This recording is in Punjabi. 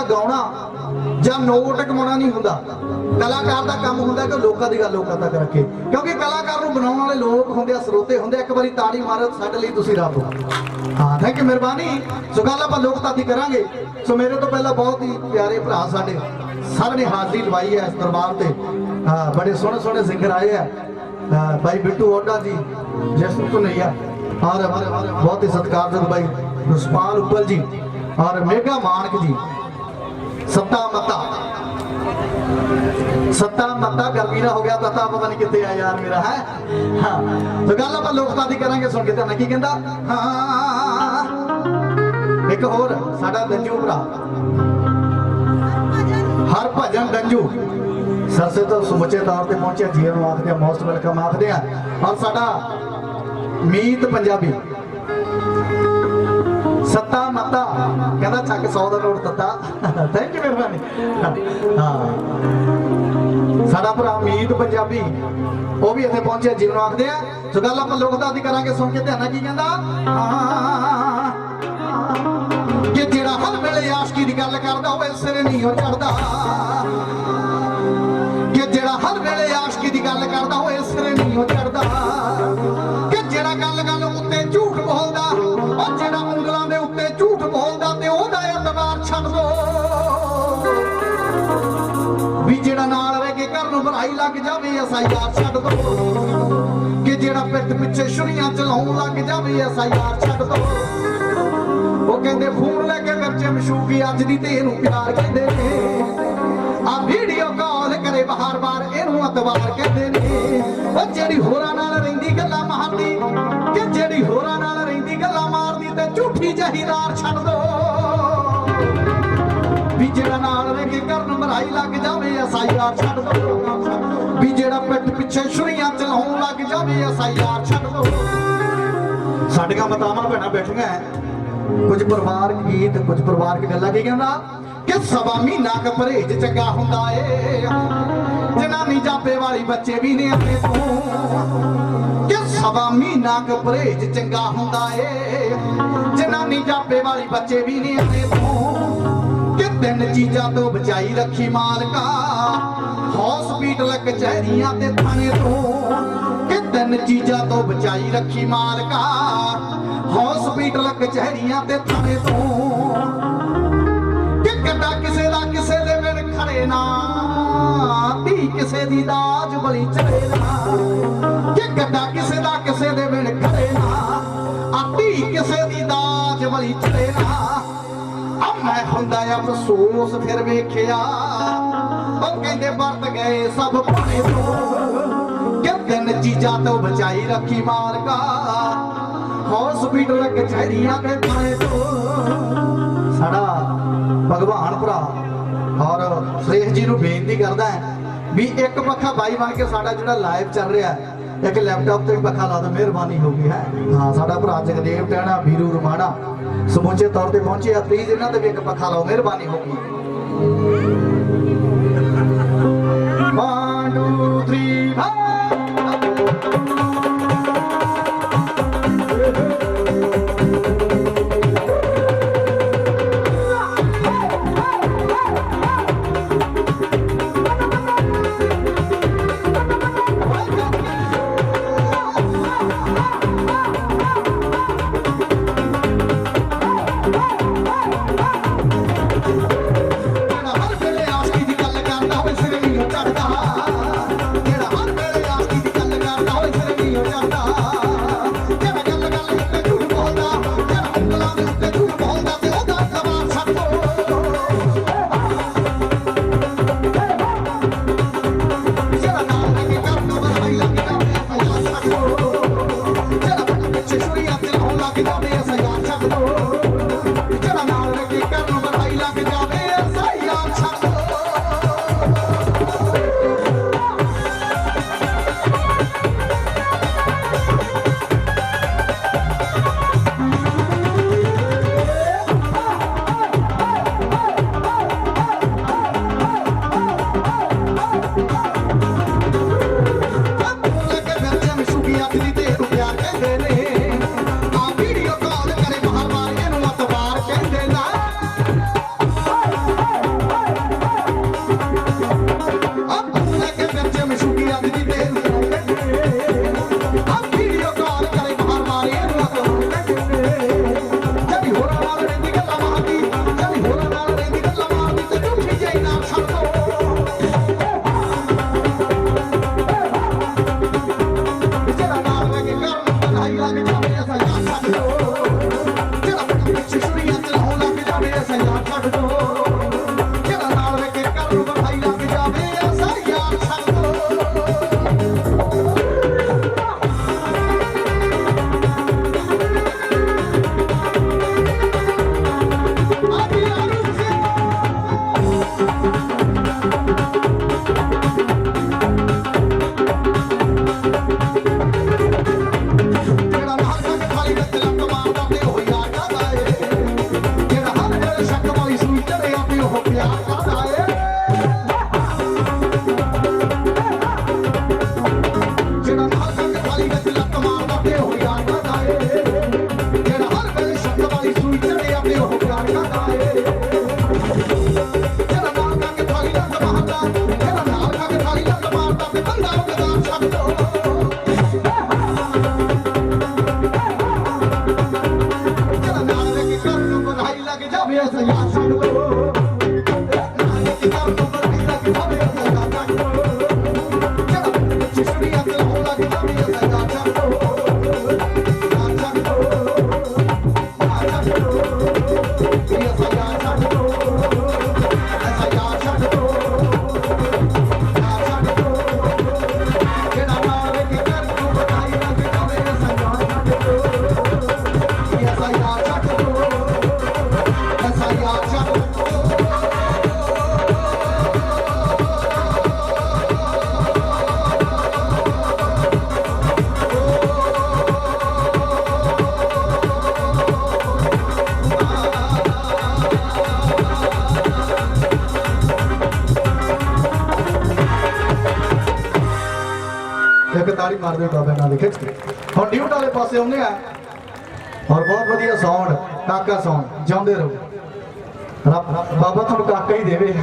ਕੱਲਾ ਗਾਉਣਾ ਜਾਂ ਨੋਟ ਕਮਾਉਣਾ ਨਹੀਂ ਹੁੰਦਾ। ਕਲਾਕਾਰ ਦਾ ਕੰਮ ਹੁੰਦਾ ਕਿ ਲੋਕਾਂ ਦੀ ਗੱਲ ਲੋਕਾਂ ਤੱਕ ਰੱਖੇ। ਕਿਉਂਕਿ ਕਲਾਕਾਰ ਨੂੰ ਬਣਾਉਣ ਵਾਲੇ ਲੋਕ ਹੁੰਦੇ ਆ ਸਰੋਤੇ ਹੁੰਦੇ ਇੱਕ ਵਾਰੀ ਤਾੜੀ ਮਾਰੋ ਸਾਡੇ ਲਈ ਤੁਸੀਂ ਰੱਬ। ਹਾਂ ਥੈਂਕ ਯੂ ਮਿਹਰਬਾਨੀ। ਸੋ ਗੱਲ ਆਪਾਂ ਲੋਕਤਾਤੀ ਕਰਾਂਗੇ। ਸੋ ਮੇਰੇ ਤੋਂ ਪਹਿਲਾਂ ਬਹੁਤ ਹੀ ਪਿਆਰੇ ਭਰਾ ਸਾਡੇ ਸਭ ਨੇ ਹਾਜ਼ਰੀ ਲਵਾਈ ਹੈ ਇਸ ਦਰਬਾਰ ਤੇ। ਹਾਂ ਬੜੇ ਸੋਹਣੇ ਸੋਹਣੇ ਸਿੰਗਰ ਆਏ ਆ। ਹਾਂ, ਭਾਈ ਬਿੱਟੂ ਓਡਾ ਜੀ ਜਸਨ ਕਨਈਆ ਔਰ ਬਹੁਤ ਹੀ ਸਤਿਕਾਰਯੋਗ ਭਾਈ ਰਸਪਾਲ ਉੱਪਲ ਜੀ। ਔਰ ਮੇਗਾ ਮਾਨਕ ਜੀ। ਸੱਤਾ ਮੱਤਾ ਸੱਤਾ ਮੱਤਾ ਗਰਮੀ ਨਾ ਹੋ ਗਿਆ ਤਾਂ ਪਤਾ ਨਹੀਂ ਕਿੱਥੇ ਆ ਯਾਰ ਮੇਰਾ, ਹੈ? ਹਾਂ। ਤਾਂ ਗੱਲ ਆਪਾਂ ਲੋਕਤਾਦੀ ਕਰਾਂਗੇ, ਸੁਣ ਕੇ ਤਾਂ ਕੀ ਕਹਿੰਦਾ? ਹਾਂ। ਇੱਕ ਹੋਰ, ਸਾਡਾ ਦੰਜੂ ਭਰਾ। ਹਰ ਭਜਨ ਡੰਜੂ। ਸਰਸੇ ਤੋਂ ਸਮੁੱਚੇ ਤੌਰ ਤੇ ਪਹੁੰਚਿਆ ਜੀ ਨੂੰ ਆਖਦੇ ਆ ਮੋਸਟ ਵੈਲਕਮ ਆਖਦੇ ਆ। ਔਰ ਸਾਡਾ ਮੀਤ ਪੰਜਾਬੀ। ਸੱਤਾ ਮੱਤਾ ਕਹਿੰਦਾ ਚੱਕ 100 ਦਾ ਨੋਟ ਦਿੱਤਾ ਥੈਂਕ ਯੂ ਮਿਹਰਬਾਨੀ। ਹਾਂ। ਸਾਡਾ ਭਰਾ ਮੀਤ ਪੰਜਾਬੀ, ਉਹ ਵੀ ਇੱਥੇ ਪਹੁੰਚਿਆ ਜੀਵਨ ਆਖਦੇ ਆ, ਸੋ ਗੱਲ ਆਪਾਂ ਲੋਕਦਾਦੀ ਕਰਾਂਗੇ, ਸੁਣ ਕੇ ਧਿਆਨ ਨਾਲ ਕੀ ਕਹਿੰਦਾ? ਕਿ ਜਿਹੜਾ ਹਰ ਵੇਲੇ ਆਸ਼ਕੀ ਦੀ ਗੱਲ ਕਰਦਾ ਹੋਵੇ ਸਿਰ ਨਹੀਂ ਹੋ ਚੜਦਾ। ਕਿ ਜਿਹੜਾ ਹਰ ਵੇਲੇ ਆਸ਼ਕੀ ਦੀ ਗੱਲ ਕਰਦਾ ਹੋਵੇ ਸਿਰ ਨਹੀਂ ਹੋ ਚੜਦਾ। ਕਿ ਜਿਹੜਾ ਗੱਲ ਗੱਲ ਉੱਤੇ ਝੂਠ ਬੋਲਦਾ ਲੱਗ ਜਾਵੇ ਐਸਾ ਛੱਡ ਦੋ। ਕਿ ਜਿਹੜਾ ਪਿੱਠ ਪਿੱਛੇ ਛੁਰੀਆਂ ਚਲਾਉਣ ਲੱਗ ਜਾਵੇ ਐਸਾ ਛੱਡ ਦੋ। ਉਹ ਕਹਿੰਦੇ, ਫੋਨ ਲੈ ਕੇ ਵਿੱਚ ਮਸ਼ੂਕੀ ਅੱਜ ਦੀ ਤੇ ਇਹਨੂੰ ਪਿਆਰ ਕਹਿੰਦੇ ਨੇ। ਆ ਵੀਡੀਓ ਕਾਲ ਕਰੇ ਬਾਰ-ਬਾਰ ਇਹਨੂੰ ਅਤਵਾਰ ਕਹਿੰਦੇ ਨੇ। ਉਹ ਜਿਹੜੀ ਹੋਰਾਂ ਨਾਲ ਰਹਿੰਦੀ ਗੱਲਾਂ ਮਾਰਦੀ, ਕਿ ਜਿਹੜੀ ਹੋਰਾਂ ਨਾਲ ਰਹਿੰਦੀ ਗੱਲਾਂ ਮਾਰਦੀ ਤੇ ਝੂਠੀ ਜਹੀ ਛੱਡ ਦੋ। ਵੀ ਜਿਹੜਾ ਨਾਲ ਰਹਿ ਕੇ ਕਰਨ ਮਰਾਈ ਲੱਗ ਜਾਵੇ ਐਸਾ ਛੱਡ ਦੋ। ਚਲਾਉਣ ਲੱਗ ਛੱਡ ਦੋ। ਸਾਡੀਆਂ ਮਾਤਾਵਾਂ ਭੈਣਾਂ ਬੈਠੀਆਂ ਕੁਝ ਪਰਿਵਾਰਕ ਗੀਤ, ਕੁਝ ਪਰਿਵਾਰਕ ਗੱਲਾਂ ਕੀ ਕਹਿੰਦਾ ਕਿ ਸਵਾ ਮਹੀਨਾ ਕ ਪਰਹੇਜ ਚੰਗਾ ਹੁੰਦਾ ਏ। ਜਨਾਨੀ ਜਾਪੇ ਵਾਲੀ ਬੱਚੇ ਵੀ ਨੇ ਆਪਣੇ ਤੋਂ। ਕਿ ਸਵਾ ਮਹੀਨਾ ਕ ਪਰਹੇਜ ਚੰਗਾ ਹੁੰਦਾ ਏ। ਜਨਾਨੀ ਜਾਪੇ ਵਾਲੀ ਬੱਚੇ ਵੀ ਨੇ ਆਪਣੇ ਤੋਂ। ਕਿ ਤਿੰਨ ਚੀਜ਼ਾਂ ਤੋਂ ਬਚਾਈ ਰੱਖੀ ਮਾਲਕਾ। ਹਸਪੀਟਲ ਕਚਹਿਰੀਆਂ ਤੇ ਥਾਣੇ ਤੋਂ ਕਿ ਤਿੰਨ ਚੀਜ਼ਾਂ ਤੋਂ ਬਚਾਈ ਰੱਖੀ ਮਾਲਕਾ। ਹਸਪੀਟਲ ਕਚਹਿਰੀਆਂ ਤੇ ਥਾਣੇ ਤੋਂ ਕਿ ਕੱਡਾ ਕਿਸੇ ਦਾ ਕਿਸੇ ਦੇ ਬਿਨ ਖੜੇ ਨਾ। ਧੀ ਕਿਸੇ ਦੀ ਦਾਜ ਬਲੀ ਚੜੇ ਨਾ। ਕਿ ਕੱਡਾ ਕਿਸੇ ਦਾ ਕਿਸੇ ਦੇ ਬਿਨ ਖੜੇ ਨਾ। ਆ ਧੀ ਕਿਸੇ ਦੀ ਦਾਜ ਬਲੀ ਚੜੇ ਨਾ। ਮੈਂ ਹੁੰਦਾ ਅਫਸੋਸ ਫਿਰ ਵੇਖਿਆ। ਉਹ ਕਹਿੰਦੇ, ਵਰਤ ਗਏ ਸਭ ਪਾਣੇ ਤੋਂ। ਕਿ ਚੀਜ਼ਾਂ ਤੋਂ ਬਚਾਈ ਰੱਖੀ ਮਾਲਕਾ ਹਸਪੀਟਲ ਕਚਹਿਰੀਆਂ ਤੇ ਥਾਣੇ ਤੋਂ। ਸਾਡਾ ਭਗਵਾਨ ਭਰਾ ਔਰ ਸ੍ਰੇਸ਼ ਜੀ ਨੂੰ ਬੇਨਤੀ ਕਰਦਾ ਹੈ ਵੀ ਇੱਕ ਪੱਖਾ ਬਾਈ ਬਣ ਕੇ ਸਾਡਾ ਜਿਹੜਾ ਲਾਈਵ ਚੱਲ ਰਿਹਾ ਹੈ, ਇੱਕ ਲੈਪਟਾਪ ਤੇ ਪੱਖਾ ਲਾ ਦਿਓ, ਮਿਹਰਬਾਨੀ ਹੋਗੀ ਹੈ। ਹਾਂ, ਸਾਡਾ ਭਰਾ ਜਗਦੇਵ ਟਹਿਣਾ, ਵੀਰੂ ਰਮਾਣਾ। ਸਮੁੱਚੇ ਤੌਰ ਤੇ ਪਹੁੰਚੇ ਆ ਪਲੀਜ਼ ਇਹਨਾਂ ਤੇ ਵੀ ਇੱਕ ਪੱਖਾ ਲਾਓ ਮਿਹਰਬਾਨੀ ਹੋਗੀ ਤੇ ਤਾੜੀ ਮਾਰਦੇ ਟਰਾਫੇ ਨਾਲ ਖਿੱਚ ਕੇ। ਹੁਣ ਡਿਊਟ ਵਾਲੇ ਪਾਸੇ ਆਉਂਦੇ ਆ। ਔਰ ਬਹੁਤ ਵਧੀਆ ਸਾਊਂਡ ਕਾਕਾ ਸਾਊਂਡ ਜਾਂਦੇ ਰਹੋ। ਬਾਬਾ ਤੁਹਾਨੂੰ ਕਾਕਾ ਹੀ ਦੇਵੇ।